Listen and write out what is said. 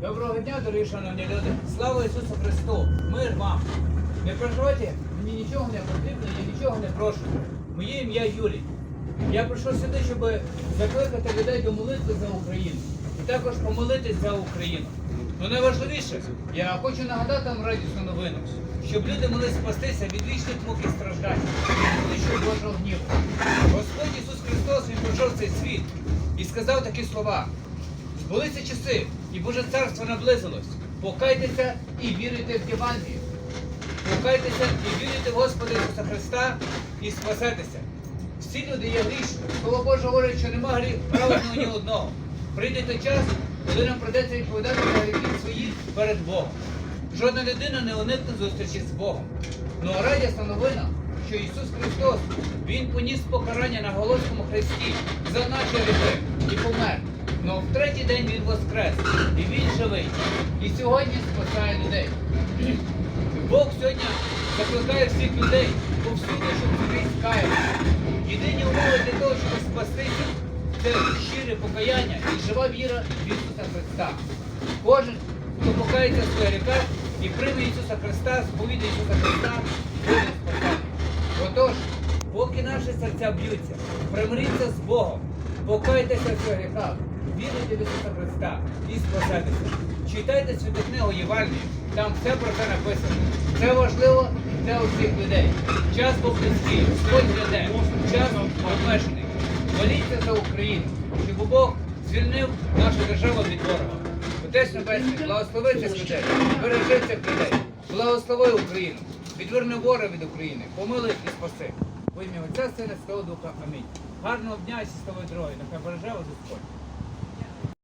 Доброго дня, дорогі шановні люди. Слава Ісусу Христу! Мир вам! Не переживайте, мені нічого не потрібно, я нічого не прошу. Моє ім'я Юрій. Я прийшов сюди, щоб закликати людей до молитви за Україну. І також помолитись за Україну. Ну найважливіше, я хочу нагадати вам радісну новину, щоб люди могли спастися від вічних мук і страждань, від вищого Божого гніву. Господь Ісус Христос Він прийшов в цей світ і сказав такі слова. Збулися часи, і Боже царство наблизилось. Покайтеся і вірите в Євангелію. Покайтеся і вірите в Господа Ісуса Христа і спасетеся. Всі люди є грішні. Слово Боже говорить, що нема гріх праведного ні одного. Прийде той час, коли нам придеться відповідати за гріхи свої перед Богом. Жодна людина не уникне зустрічі з Богом. Ну а радісна новина, що Ісус Христос, Він поніс покарання на Голодському хресті за наші гріхи і помер. Ну в третій день Він воскрес, і Він живий. І сьогодні спасає людей. Бог сьогодні закликає всіх людей повсюди, щоб скрізь каялися. Єдині умови для того, щоб спастися, це щире покаяння і жива віра в Ісуса Христа. Кожен, хто покається в своїх гріхах і прийме Ісуса Христа, сповідає Ісуса Христа, буде спасати. Отож, поки наші серця б'ються, примиріться з Богом, покайтеся в своїх гріхах, віруйте в Ісуса Христа і спасетеся. Читайте святу книгу Євангелію, там все про це написано. Це важливо для усіх людей. Час був близький, Господь гляде, час обмежений. Моліться за Україну, щоб Бог звільнив нашу державу від ворога. Отець Небесний, благослови людей, бережи цих людей, благослови Україну, відверни ворога від України, помилуй і спаси. Во ім'я Отця, Сина, Святого Духа. Амінь. Гарного дня і щасливої дороги. Нехай береже вас Господь.